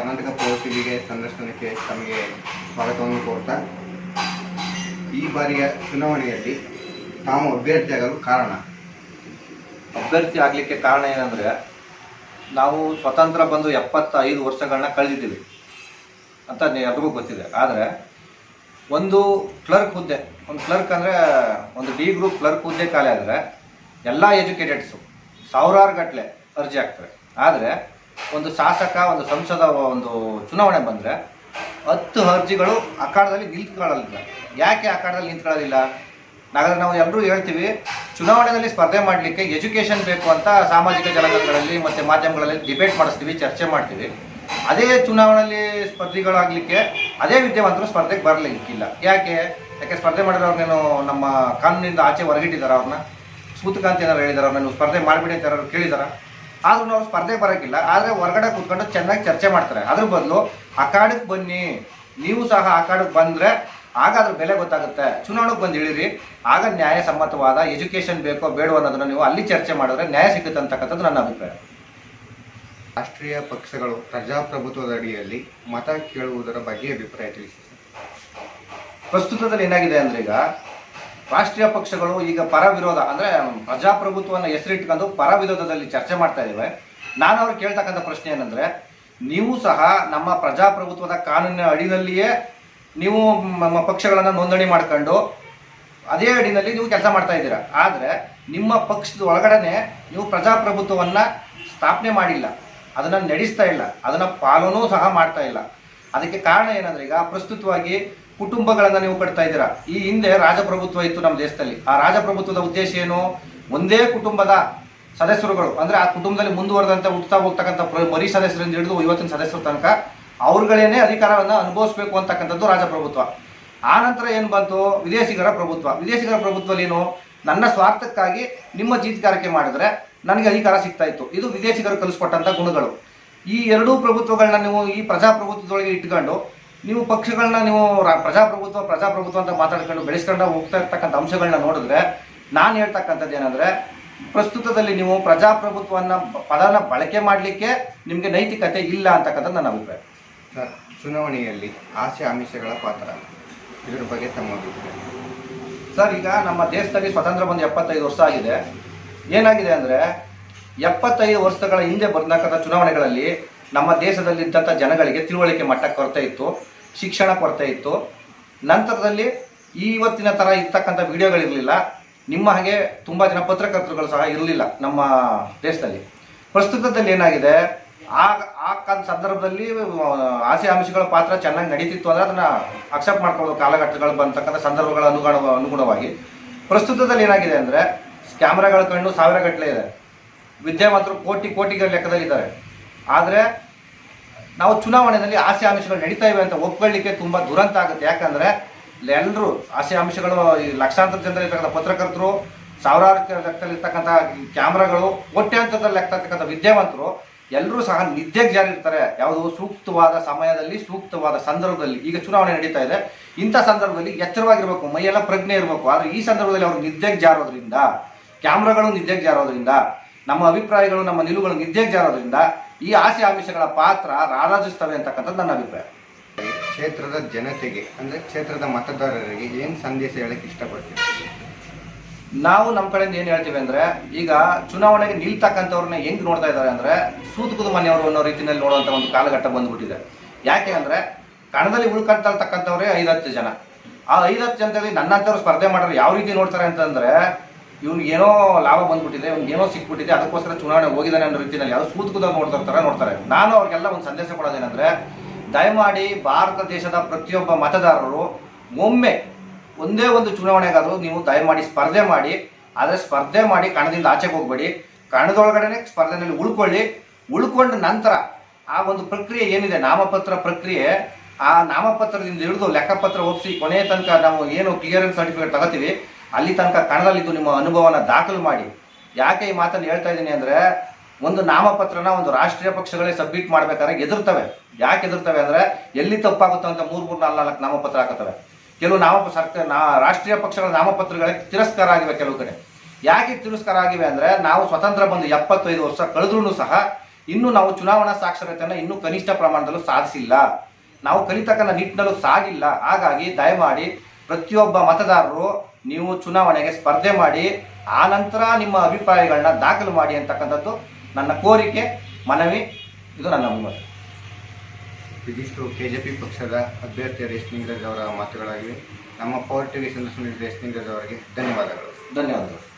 ಕರ್ನಾಟಕ ಪ್ರವೃತ್ತಿಗೆ ಸಂದರ್ಶನಕ್ಕೆ ತಮಗೆ ಸ್ವಾಗತವನ್ನು ಕೋರ್ತಾ, ಈ ಬಾರಿಯ ಚುನಾವಣೆಯಲ್ಲಿ ತಾವು ಅಭ್ಯರ್ಥಿಯಾಗಲು ಕಾರಣ? ಅಭ್ಯರ್ಥಿ ಆಗಲಿಕ್ಕೆ ಕಾರಣ ಏನಂದರೆ, ನಾವು ಸ್ವತಂತ್ರ ಬಂದು ಎಪ್ಪತ್ತೈದು ವರ್ಷಗಳನ್ನ ಕಳೆದಿದ್ದೀವಿ ಅಂತ ಎಲ್ರಿಗೂ ಗೊತ್ತಿದೆ. ಆದರೆ ಒಂದು ಕ್ಲರ್ಕ್ ಹುದ್ದೆ, ಒಂದು ಕ್ಲರ್ಕ್ ಅಂದರೆ ಒಂದು ಡಿ ಗ್ರೂಪ್ ಕ್ಲರ್ಕ್ ಹುದ್ದೆ ಖಾಲಿ ಆದರೆ ಎಲ್ಲ ಎಜುಕೇಟೆಡ್ಸು ಸಾವಿರಾರು ಗಟ್ಟಲೆ ಅರ್ಜಿ ಹಾಕ್ತಾರೆ. ಆದರೆ ಒಂದು ಶಾಸಕ, ಒಂದು ಸಂಸದ ಒಂದು ಚುನಾವಣೆ ಬಂದರೆ ಹತ್ತು ಅರ್ಜಿಗಳು ಅಖಾಡದಲ್ಲಿ ನಿಂತ್ಕೊಳ್ಳಲಿಲ್ಲ ಯಾಕೆ ಅಖಾಡದಲ್ಲಿ ನಿಂತ್ಕೊಳ್ಳೋದಿಲ್ಲ ಹಾಗಾದ್ರೆ ನಾವು ಎಲ್ಲರೂ ಹೇಳ್ತೀವಿ, ಚುನಾವಣೆಯಲ್ಲಿ ಸ್ಪರ್ಧೆ ಮಾಡಲಿಕ್ಕೆ ಎಜುಕೇಷನ್ ಬೇಕು ಅಂತ ಸಾಮಾಜಿಕ ಜಾಲತಾಣಗಳಲ್ಲಿ ಮತ್ತು ಮಾಧ್ಯಮಗಳಲ್ಲಿ ಡಿಬೇಟ್ ಮಾಡಿಸ್ತೀವಿ, ಚರ್ಚೆ ಮಾಡ್ತೀವಿ. ಅದೇ ಚುನಾವಣೆಯಲ್ಲಿ ಸ್ಪರ್ಧಿಗಳಾಗಲಿಕ್ಕೆ ಅದೇ ವಿದ್ಯಾವಂತರು ಸ್ಪರ್ಧೆಗೆ ಬರಲಿಕ್ಕಿಲ್ಲ. ಯಾಕೆ? ಯಾಕೆ ಸ್ಪರ್ಧೆ ಮಾಡಿದ್ರೆ ಅವ್ರನ್ನೇನು ನಮ್ಮ ಕಾನೂನಿಂದ ಆಚೆ ಹೊರಗಿಟ್ಟಿದ್ದಾರೆ ಅವ್ರನ್ನ? ಸೂತಕಾಂತಿ ಏನಾರು ಹೇಳಿದಾರೆ ಅವ್ರನ್ನ ಸ್ಪರ್ಧೆ ಮಾಡಿಬಿಡಿ ಅಂತ ಕೇಳಿದಾರ? ಆದ್ರೂ ಅವ್ರು ಸ್ಪರ್ಧೆ ಬರೋಕ್ಕಿಲ್ಲ ಆದರೆ ಹೊರಗಡೆ ಕುತ್ಕೊಂಡು ಚೆನ್ನಾಗಿ ಚರ್ಚೆ ಮಾಡ್ತಾರೆ. ಅದ್ರ ಬದಲು ಅಖಾಡಕ್ಕೆ ಬನ್ನಿ. ನೀವು ಸಹ ಅಖಾಡಕ್ಕೆ ಬಂದರೆ ಆಗ ಅದ್ರ ಬೆಲೆ ಗೊತ್ತಾಗುತ್ತೆ. ಚುನಾವಣೆಗೆ ಬಂದು ಇಳಿರಿ ಆಗ ನ್ಯಾಯಸಮ್ಮತವಾದ ಎಜುಕೇಷನ್ ಬೇಕೋ ಬೇಡೋ ಅನ್ನೋದನ್ನ ನೀವು ಅಲ್ಲಿ ಚರ್ಚೆ ಮಾಡಿದ್ರೆ ನ್ಯಾಯ ಸಿಗುತ್ತೆ ಅಂತಕ್ಕಂಥದ್ದು ನನ್ನ ಅಭಿಪ್ರಾಯ. ರಾಷ್ಟ್ರೀಯ ಪಕ್ಷಗಳು ಪ್ರಜಾಪ್ರಭುತ್ವದ ಅಡಿಯಲ್ಲಿ ಮತ ಕೇಳುವುದರ ಬಗ್ಗೆ ಅಭಿಪ್ರಾಯ ತಿಳಿಸಿ. ಪ್ರಸ್ತುತದಲ್ಲಿ ಏನಾಗಿದೆ ಅಂದ್ರೆ ಈಗ ರಾಷ್ಟ್ರೀಯ ಪಕ್ಷಗಳು ಈಗ ಪರ ವಿರೋಧ ಅಂದ್ರೆ ಪ್ರಜಾಪ್ರಭುತ್ವವನ್ನು ಹೆಸರಿಟ್ಕೊಂಡು ಪರ ವಿರೋಧದಲ್ಲಿ ಚರ್ಚೆ ಮಾಡ್ತಾ ಇದ್ದೇವೆ ನಾನು ಅವ್ರು ಕೇಳ್ತಕ್ಕಂಥ ಪ್ರಶ್ನೆ ಏನಂದ್ರೆ, ನೀವು ಸಹ ನಮ್ಮ ಪ್ರಜಾಪ್ರಭುತ್ವದ ಕಾನೂನಿನ ಅಡಿನಲ್ಲಿಯೇ ನೀವು ನಮ್ಮ ಪಕ್ಷಗಳನ್ನು ನೋಂದಣಿ ಮಾಡ್ಕೊಂಡು ಅದೇ ಅಡಿನಲ್ಲಿ ನೀವು ಕೆಲಸ ಮಾಡ್ತಾ ಇದ್ದೀರಾ. ಆದರೆ ನಿಮ್ಮ ಪಕ್ಷದ ಒಳಗಡೆನೆ ನೀವು ಪ್ರಜಾಪ್ರಭುತ್ವವನ್ನ ಸ್ಥಾಪನೆ ಮಾಡಿಲ್ಲ. ಅದನ್ನ ನಡೆಸ್ತಾ ಇಲ್ಲ. ಅದನ್ನ ಪಾಲನೂ ಸಹ ಮಾಡ್ತಾ ಇಲ್ಲ. ಅದಕ್ಕೆ ಕಾರಣ ಏನಂದ್ರೆ ಈಗ ಪ್ರಸ್ತುತವಾಗಿ ಕುಟುಂಬಗಳನ್ನ ನೀವು ಕಟ್ತಾ ಇದ್ದೀರಾ? ಈ ಹಿಂದೆ ರಾಜಪ್ರಭುತ್ವ ಇತ್ತು ನಮ್ಮ ದೇಶದಲ್ಲಿ. ಆ ರಾಜಪ್ರಭುತ್ವದ ಉದ್ದೇಶ ಏನು? ಒಂದೇ ಕುಟುಂಬದ ಸದಸ್ಯರುಗಳು. ಅಂದ್ರೆ ಆ ಕುಟುಂಬದಲ್ಲಿ ಮುಂದುವರೆದಂತೆ ಹುಟ್ತಾ ಹೋಗ್ತಕ್ಕಂಥ ಮರಿ ಸದಸ್ಯರಿಂದ ಹಿಡಿದು ಇವತ್ತಿನ ಸದಸ್ಯರ ತನಕ ಅವ್ರುಗಳೇನೆ ಅಧಿಕಾರವನ್ನು ಅನುಭವಿಸಬೇಕು ಅಂತಕ್ಕಂಥದ್ದು ರಾಜಪ್ರಭುತ್ವ. ಆ ನಂತರ ಏನು ಬಂತು? ವಿದೇಶಿಗರ ಪ್ರಭುತ್ವ. ವಿದೇಶಿಗರ ಪ್ರಭುತ್ವದಲ್ಲಿ ಏನು? ನನ್ನ ಸ್ವಾರ್ಥಕ್ಕಾಗಿ ನಿಮ್ಮ ಜೀತಗಾರಿಕೆ ಮಾಡಿದ್ರೆ ನನಗೆ ಅಧಿಕಾರ ಸಿಗ್ತಾ ಇತ್ತು. ಇದು ವಿದೇಶಿಗರು ಕಲಿಸ್ಕೊಟ್ಟಂತ ಗುಣಗಳು. ಈ ಎರಡೂ ಪ್ರಭುತ್ವಗಳನ್ನ ನೀವು ಈ ಪ್ರಜಾಪ್ರಭುತ್ವದೊಳಗೆ ಇಟ್ಕೊಂಡು ನೀವು ಪಕ್ಷಗಳನ್ನ ನೀವು ಪ್ರಜಾಪ್ರಭುತ್ವ ಪ್ರಜಾಪ್ರಭುತ್ವ ಅಂತ ಮಾತಾಡ್ಕೊಂಡು ಬೆಳೆಸ್ಕೊಂಡು ಹೋಗ್ತಾ ಇರ್ತಕ್ಕಂಥ ಅಂಶಗಳನ್ನ ನೋಡಿದ್ರೆ ನಾನು ಹೇಳ್ತಕ್ಕಂಥದ್ದು ಏನಂದ್ರೆ ಪ್ರಸ್ತುತದಲ್ಲಿ ನೀವು ಪ್ರಜಾಪ್ರಭುತ್ವವನ್ನ ಪದನ ಬಳಕೆ ಮಾಡಲಿಕ್ಕೆ ನಿಮಗೆ ನೈತಿಕತೆ ಇಲ್ಲ ಅಂತಕ್ಕಂಥದ್ದು ನನ್ನ ಅಭಿಪ್ರಾಯ. ಸರ್ ಚುನಾವಣೆಯಲ್ಲಿ ಆಸೆ ಆಮಿಷಗಳ ಪಾತ್ರ ಇದರ ಬಗ್ಗೆ ತಮ್ಮ ಅಭಿಪ್ರಾಯ. ಸರ್ ಈಗ ನಮ್ಮ ದೇಶದಲ್ಲಿ ಸ್ವತಂತ್ರ ಬಂದು ಎಪ್ಪತ್ತೈದು ವರ್ಷ ಆಗಿದೆ. ಏನಾಗಿದೆ ಅಂದರೆ ಎಪ್ಪತ್ತೈದು ವರ್ಷಗಳ ಹಿಂದೆ ಬಂದಕ್ಕಂಥ ಚುನಾವಣೆಗಳಲ್ಲಿ ನಮ್ಮ ದೇಶದಲ್ಲಿದ್ದಂಥ ಜನಗಳಿಗೆ ತಿಳುವಳಿಕೆ ಮಟ್ಟ ಕೊರತೆ ಇತ್ತು, ಶಿಕ್ಷಣ ಕೊರತೆ ಇತ್ತು. ನಂತರದಲ್ಲಿ ಇವತ್ತಿನ ಥರ ಇರ್ತಕ್ಕಂಥ ವಿಡಿಯೋಗಳಿರಲಿಲ್ಲ ನಿಮ್ಮ ಹಾಗೆ ತುಂಬ ಜನ ಪತ್ರಕರ್ತರುಗಳು ಸಹ ಇರಲಿಲ್ಲ ನಮ್ಮ ದೇಶದಲ್ಲಿ. ಪ್ರಸ್ತುತದಲ್ಲಿ ಏನಾಗಿದೆ? ಆ ಆ ಸಂದರ್ಭದಲ್ಲಿ ಆಸೆ ಅಂಶಗಳ ಪಾತ್ರ ಚೆನ್ನಾಗಿ ನಡೀತಿತ್ತು ಅಂದರೆ ಅದನ್ನು ಅಕ್ಸೆಪ್ಟ್ ಮಾಡ್ಕೊಳ್ಳೋ ಕಾಲಘಟ್ಟಗಳು ಬಂತಕ್ಕಂಥ ಸಂದರ್ಭಗಳ ಅನುಗುಣ, ಅನುಗುಣವಾಗಿ. ಪ್ರಸ್ತುತದಲ್ಲಿ ಏನಾಗಿದೆ ಅಂದರೆ, ಕ್ಯಾಮ್ರಾಗಳ ಕಣ್ಣು ಸಾವಿರ ಗಟ್ಟಲೆ ಇದೆ. ವಿದ್ಯಾವಂತರು ಕೋಟಿ ಕೋಟಿಗಳ ಲೆಕ್ಕದಲ್ಲಿದ್ದಾರೆ. ಆದರೆ ನಾವು ಚುನಾವಣೆಯಲ್ಲಿ ಆಸೆ ಆಮಿಷಗಳು ನಡೀತಾ ಇವೆ ಅಂತ ಒಪ್ಕೊಳ್ಳಿಕ್ಕೆ ತುಂಬ ದುರಂತ ಆಗುತ್ತೆ. ಯಾಕಂದ್ರೆ ಎಲ್ಲರೂ ಆಸೆ ಆಮಿಷಗಳು ಈ ಲಕ್ಷಾಂತರ ಜನರಿರ್ತಕ್ಕಂಥ ಪತ್ರಕರ್ತರು, ಸಾವಿರಾರು ಲೆಕ್ಕದಲ್ಲಿರ್ತಕ್ಕಂಥ ಕ್ಯಾಮ್ರಾಗಳು ಕೋಟ್ಯಾಂತರದಲ್ಲಿ ಲೆಕ್ಕತಕ್ಕಂಥ ವಿದ್ಯಾವಂತರು, ಎಲ್ಲರೂ ಸಹ ನಿದ್ದೆಗೆ ಜಾರಿರ್ತಾರೆ. ಯಾವುದು ಸೂಕ್ತವಾದ ಸಮಯದಲ್ಲಿ, ಸೂಕ್ತವಾದ ಸಂದರ್ಭದಲ್ಲಿ. ಈಗ ಚುನಾವಣೆ ನಡೀತಾ ಇದೆ. ಇಂಥ ಸಂದರ್ಭದಲ್ಲಿ ಎಚ್ಚರವಾಗಿರಬೇಕು. ಮೈಯೆಲ್ಲ ಪ್ರಜ್ಞೆ ಇರಬೇಕು. ಆದರೆ ಈ ಸಂದರ್ಭದಲ್ಲಿ ಅವರು ನಿದ್ದೆಗೆ ಜಾರೋದ್ರಿಂದ, ಕ್ಯಾಮ್ರಾಗಳು ನಿದ್ದೆಗೆ ಜಾರೋದ್ರಿಂದ, ನಮ್ಮ ಅಭಿಪ್ರಾಯಗಳು, ನಮ್ಮ ನಿಲುವುಗಳು ನಿದ್ದೆಗೆ ಜಾರೋದ್ರಿಂದ ಈ ಆಸೆ ಆಮಿಷಗಳ ಪಾತ್ರ ರಾರಾಜಿಸ್ತವೆ ಅಂತಕ್ಕಂಥದ್ದು ನನ್ನ ಅಭಿಪ್ರಾಯ. ಕ್ಷೇತ್ರದ ಜನತೆಗೆ ಅಂದರೆ ಕ್ಷೇತ್ರದ ಮತದಾರರಿಗೆ ಏನು ಸಂದೇಶ ಹೇಳಕ್ಕೆ ಇಷ್ಟಪಡ್ತೀವಿ ನಾವು ನಮ್ಮ ಕಡೆಯಿಂದ ಏನು ಹೇಳ್ತೀವಿ ಅಂದ್ರೆ ಈಗ ಚುನಾವಣೆಗೆ ನಿಲ್ತಕ್ಕಂಥವ್ರನ್ನ ಹೆಂಗ್ ನೋಡ್ತಾ ಇದ್ದಾರೆ ಅಂದ್ರೆ ಸೂತಕದ ಮನೆಯವರು ಅನ್ನೋ ರೀತಿಯಲ್ಲಿ ನೋಡುವಂತ ಒಂದು ಕಾಲಘಟ್ಟ ಬಂದ್ಬಿಟ್ಟಿದೆ. ಯಾಕೆ ಅಂದ್ರೆ ಕಣದಲ್ಲಿ ಉಳ್ಕಂತಕ್ಕಂಥವ್ರೆ ಐದತ್ತು ಜನ. ಆ ಐದತ್ತು ಜನದಲ್ಲಿ ನನ್ನಂಥವ್ರು ಸ್ಪರ್ಧೆ ಮಾಡೋರು ಯಾವ ರೀತಿ ನೋಡ್ತಾರೆ ಅಂತಂದ್ರೆ ಇವ್ನಿಗೆ ಏನೋ ಲಾಭ ಬಂದ್ಬಿಟ್ಟಿದೆ ಏನೋ ಸಿಕ್ಬಿಟ್ಟಿದೆ, ಅದಕ್ಕೋಸ್ಕರ ಚುನಾವಣೆ ಹೋಗಿದ್ದಾನೆ ಅನ್ನೋ ರೀತಿಯಲ್ಲಿ ಯಾರು ಸೂತ್ಕದಾಗ ನೋಡ್ತಾರೆ ತರ ನೋಡ್ತಾರೆ. ನಾನು ಅವ್ರಿಗೆಲ್ಲ ಒಂದು ಸಂದೇಶ ಕೊಡೋದೇನಂದ್ರೆ ದಯಮಾಡಿ ಭಾರತ ದೇಶದ ಪ್ರತಿಯೊಬ್ಬ ಮತದಾರರು ಒಮ್ಮೆ ಒಂದೇ ಒಂದು ಚುನಾವಣೆಗಾದರೂ ನೀವು ದಯಮಾಡಿ ಸ್ಪರ್ಧೆ ಮಾಡಿ, ಆದರೆ ಸ್ಪರ್ಧೆ ಮಾಡಿ ಕಣದಿಂದ ಆಚೆಗೆ ಹೋಗ್ಬೇಡಿ. ಕಣದೊಳಗಡೆನೆ ಸ್ಪರ್ಧೆನಲ್ಲಿ ಉಳ್ಕೊಳ್ಳಿ. ಉಳ್ಕೊಂಡ ನಂತರ ಆ ಒಂದು ಪ್ರಕ್ರಿಯೆ ಏನಿದೆ, ನಾಮಪತ್ರ ಪ್ರಕ್ರಿಯೆ, ಆ ನಾಮಪತ್ರದಿಂದ ಹಿಡಿದು ಲೆಕ್ಕಪತ್ರ ಒಪ್ಪಿಸಿ ಕೊನೆಯ ತನಕ ನಾವು ಏನು ಕ್ಲಿಯರೆನ್ಸ್ ಸರ್ಟಿಫಿಕೇಟ್ ತಗೋತೀವಿ ಅಲ್ಲಿ ತನಕ ಕಣದಲ್ಲಿದ್ದು ನಿಮ್ಮ ಅನುಭವನ ದಾಖಲು ಮಾಡಿ. ಯಾಕೆ ಈ ಮಾತನ್ನು ಹೇಳ್ತಾ ಇದ್ದೀನಿ ಅಂದರೆ, ಒಂದು ನಾಮಪತ್ರನ ಒಂದು ರಾಷ್ಟ್ರೀಯ ಪಕ್ಷಗಳೇ ಸಬ್ಮಿಟ್ ಮಾಡ್ಬೇಕಾದ್ರೆ ಎದುರ್ತವೆ ಯಾಕೆ ಎದುರ್ತವೆ ಅಂದರೆ, ಎಲ್ಲಿ ತಪ್ಪಾಗುತ್ತೋ ಅಂತ ಮೂರು ಮೂರು, ನಾಲ್ಕು ನಾಲ್ಕು ನಾಮಪತ್ರ ಹಾಕುತ್ತವೆ. ಕೆಲವು ನಾಮ, ಸರ್ಕಾರ, ನಾ, ರಾಷ್ಟ್ರೀಯ ಪಕ್ಷಗಳ ನಾಮಪತ್ರಗಳಿಗೆ ತಿರಸ್ಕಾರ ಆಗಿವೆ ಕೆಲವು ಕಡೆ. ಯಾಕೆ ತಿರಸ್ಕಾರ ಆಗಿವೆ ಅಂದರೆ, ನಾವು ಸ್ವತಂತ್ರ ಬಂದು ಎಪ್ಪತ್ತೈದು ವರ್ಷ ಕಳೆದ್ರೂ ಸಹ, ಇನ್ನೂ ನಾವು ಚುನಾವಣಾ ಸಾಕ್ಷರತೆಯನ್ನು ಇನ್ನೂ ಕನಿಷ್ಠ ಪ್ರಮಾಣದಲ್ಲೂ ಸಾಧಿಸಿಲ್ಲ. ನಾವು ಕಲಿತಕ್ಕಂಥ ನಿಟ್ಟಿನಲ್ಲೂ ಸಾಗಿಲ್ಲ. ಹಾಗಾಗಿ ದಯಮಾಡಿ ಪ್ರತಿಯೊಬ್ಬ ಮತದಾರರು ನೀವು ಚುನಾವಣೆಗೆ ಸ್ಪರ್ಧೆ ಮಾಡಿ ಆ ನಂತರ ನಿಮ್ಮ ಅಭಿಪ್ರಾಯಗಳನ್ನ ದಾಖಲು ಮಾಡಿ ಅಂತಕ್ಕಂಥದ್ದು ನನ್ನ ಕೋರಿಕೆ ಮನವಿ ಇದು ನನ್ನ ಮನವಿ ಇದಿಷ್ಟು ಕೆ ಜೆ ಪಿ ಪಕ್ಷದ ಅಭ್ಯರ್ಥಿ ರೇಷ್ಮಿಂಗ್ರಾಜ್ ಅವರ ಮಾತುಗಳಾಗಿವೆ. ನಮ್ಮ ಪವರ್ ಟಿವಿ ಸಂದರ್ಶನ ರೇಷ್ಮಿಂಗ್ರಾಜ್ ಅವರಿಗೆ ಧನ್ಯವಾದಗಳು. ಧನ್ಯವಾದಗಳು.